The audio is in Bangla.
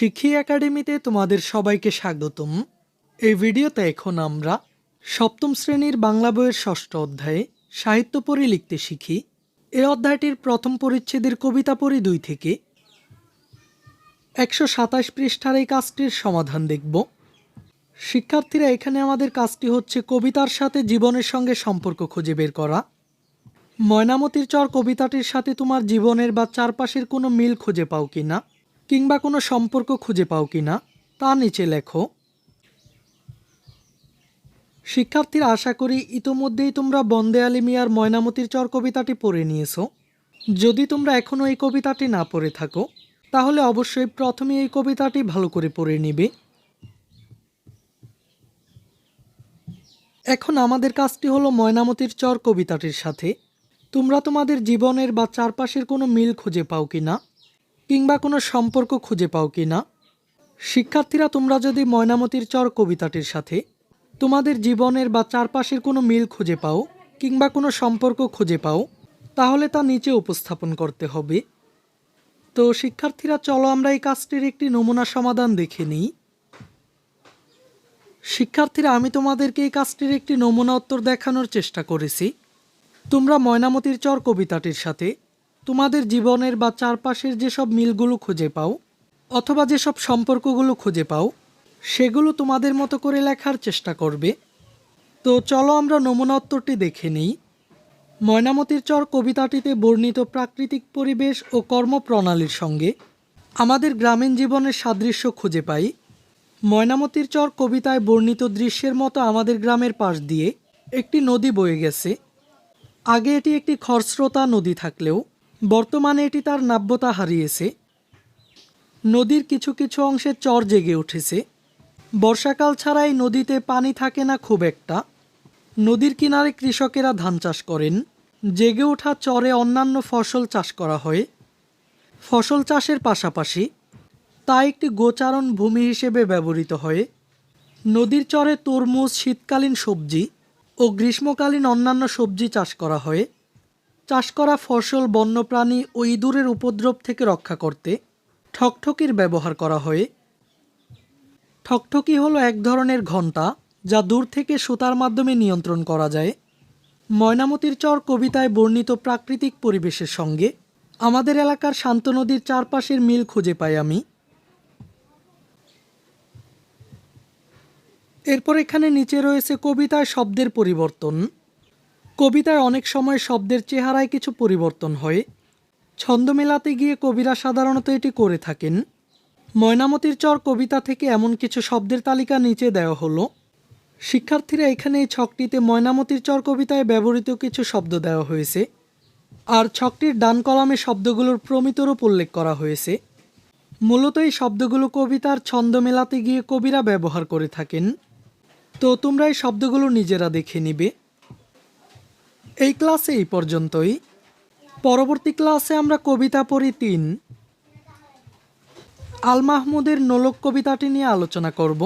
শিক্ষি একাডেমিতে তোমাদের সবাইকে স্বাগতম। এই ভিডিওতে এখন আমরা সপ্তম শ্রেণির বাংলা বইয়ের ষষ্ঠ অধ্যায়ে সাহিত্য পড়ি লিখতে শিখি। এই অধ্যায়টির প্রথম পরিচ্ছেদের কবিতা পড়ি দুই থেকে একশো সাতাশ পৃষ্ঠার এই কাজটির সমাধান দেখব। শিক্ষার্থীরা, এখানে আমাদের কাজটি হচ্ছে কবিতার সাথে জীবনের সঙ্গে সম্পর্ক খুঁজে বের করা। ময়নামতির চর কবিতাটির সাথে তোমার জীবনের বা চারপাশের কোনো মিল খুঁজে পাও কিনা? কিংবা কোনো সম্পর্ক খুঁজে পাও কিনা তা নিচে লেখো। শিক্ষার্থীরা আশা করি ইতোমধ্যেই তোমরা বন্দে আলী মিয়ার ময়নামতির চর কবিতাটি পড়ে নিয়েছো। যদি তোমরা এখনও এই কবিতাটি না পড়ে থাকো, তাহলে অবশ্যই প্রথমে এই কবিতাটি ভালো করে পড়ে নিবে। এখন আমাদের কাজটি হলো ময়নামতির চর কবিতাটির সাথে, তোমরা তোমাদের জীবনের বা চারপাশের কোনো মিল খুঁজে পাও কিনা কিংবা কোনো সম্পর্ক খুঁজে পাও কি না? শিক্ষার্থীরা তোমরা যদি ময়নামতির চর কবিতাটির সাথে তোমাদের জীবনের বা চারপাশের কোনো মিল খুঁজে পাও কিংবা কোনো সম্পর্ক খুঁজে পাও, তাহলে তা নিচে উপস্থাপন করতে হবে। তো শিক্ষার্থীরা, চলো আমরা এই কাজটির একটি নমুনা সমাধান দেখে নিই। শিক্ষার্থীরা, আমি তোমাদেরকে এই কাজটির একটি নমুনা উত্তর দেখানোর চেষ্টা করেছি। তোমরা ময়নামতির চর কবিতাটির সাথে তোমাদের জীবনের বা চারপাশের যেসব মিলগুলো খুঁজে পাও, অথবা যেসব সম্পর্কগুলো খুঁজে পাও, সেগুলো তোমাদের মতো করে লেখার চেষ্টা করবে। তো চলো আমরা নমুনা উত্তরটি দেখে নিই। ময়নামতির চর কবিতাটিতে বর্ণিত প্রাকৃতিক পরিবেশ ও কর্মপ্রণালীর সঙ্গে আমাদের গ্রামীণ জীবনের সাদৃশ্য খুঁজে পাই। ময়নামতির চর কবিতায় বর্ণিত দৃশ্যের মতো আমাদের গ্রামের পাশ দিয়ে একটি নদী বয়ে গেছে। আগে এটি একটি খরস্রোতা নদী থাকলেও বর্তমানে এটি তার নাব্যতা হারিয়েছে। নদীর কিছু কিছু অংশে চর জেগে উঠেছে। বর্ষাকাল ছাড়াই নদীতে পানি থাকে না খুব একটা। নদীর কিনারে কৃষকেরা ধান চাষ করেন। জেগে ওঠা চরে অন্যান্য ফসল চাষ করা হয়। ফসল চাষের পাশাপাশি তা একটি গোচারণ ভূমি হিসেবে ব্যবহৃত হয়। নদীর চরে তরমুজ, শীতকালীন সবজি ও গ্রীষ্মকালীন অন্যান্য সবজি চাষ করা হয়। চাষ করা ফসল বন্যপ্রাণী ও ইঁদুরের উপদ্রব থেকে রক্ষা করতে ঠকঠকির ব্যবহার করা হয়। ঠকঠকি হলো এক ধরনের ঘণ্টা যা দূর থেকে সুতার মাধ্যমে নিয়ন্ত্রণ করা যায়। ময়নামতির চর কবিতায় বর্ণিত প্রাকৃতিক পরিবেশের সঙ্গে আমাদের এলাকার শান্ত নদীর চারপাশের মিল খুঁজে পাই আমি। এরপর এখানে নিচে রয়েছে কবিতায় শব্দের পরিবর্তন। কবিতায় অনেক সময় শব্দের চেহারায় কিছু পরিবর্তন হয়। ছন্দ মেলাতে গিয়ে কবিরা সাধারণত এটি করে থাকেন। ময়নামতির চর কবিতা থেকে এমন কিছু শব্দের তালিকা নিচে দেওয়া হলো। শিক্ষার্থীরা এখানে এই ছকটিতে ময়নামতির চর কবিতায় ব্যবহৃত কিছু শব্দ দেওয়া হয়েছে। আর ছকটির ডান কলামে শব্দগুলোর প্রমিতরূপ উল্লেখ করা হয়েছে। মূলত এই শব্দগুলো কবিতার ছন্দ মেলাতে গিয়ে কবিরা ব্যবহার করে থাকেন। তো তোমরা এই শব্দগুলো নিজেরা দেখে নিবে। এই ক্লাসে এই পর্যন্তই। পরবর্তী ক্লাসে আমরা কবিতা পড়ি তিন। আল মাহমুদের নোলক কবিতাটি নিয়ে আলোচনা করব।